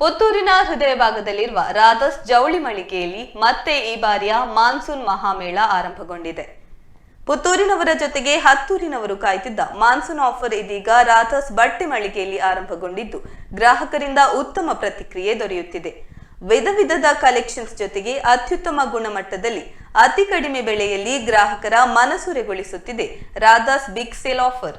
ಪುತ್ತೂರಿನ ಹೃದಯ ಭಾಗದಲ್ಲಿರುವ ರಾಧಸ್ ಜವಳಿ ಮಳಿಗೆಯಲ್ಲಿ ಮತ್ತೆ ಈ ಬಾರಿಯ ಮಾನ್ಸೂನ್ ಮಹಾಮೇಳ ಆರಂಭಗೊಂಡಿದೆ. ಪುತ್ತೂರಿನವರ ಜೊತೆಗೆ ಹತ್ತೂರಿನವರು ಕಾಯ್ತಿದ್ದ ಮಾನ್ಸೂನ್ ಆಫರ್ ಇದೀಗ ರಾಧಸ್ ಬಟ್ಟೆ ಮಳಿಗೆಯಲ್ಲಿ ಆರಂಭಗೊಂಡಿದ್ದು, ಗ್ರಾಹಕರಿಂದ ಉತ್ತಮ ಪ್ರತಿಕ್ರಿಯೆ ದೊರೆಯುತ್ತಿದೆ. ವಿಧ ವಿಧದ ಕಲೆಕ್ಷನ್ಸ್ ಜೊತೆಗೆ ಅತ್ಯುತ್ತಮ ಗುಣಮಟ್ಟದಲ್ಲಿ ಅತಿ ಕಡಿಮೆ ಬೆಲೆಯಲ್ಲಿ ಗ್ರಾಹಕರ ಮನಸುರೆಗೊಳಿಸುತ್ತಿದೆ Radha's big sale offer.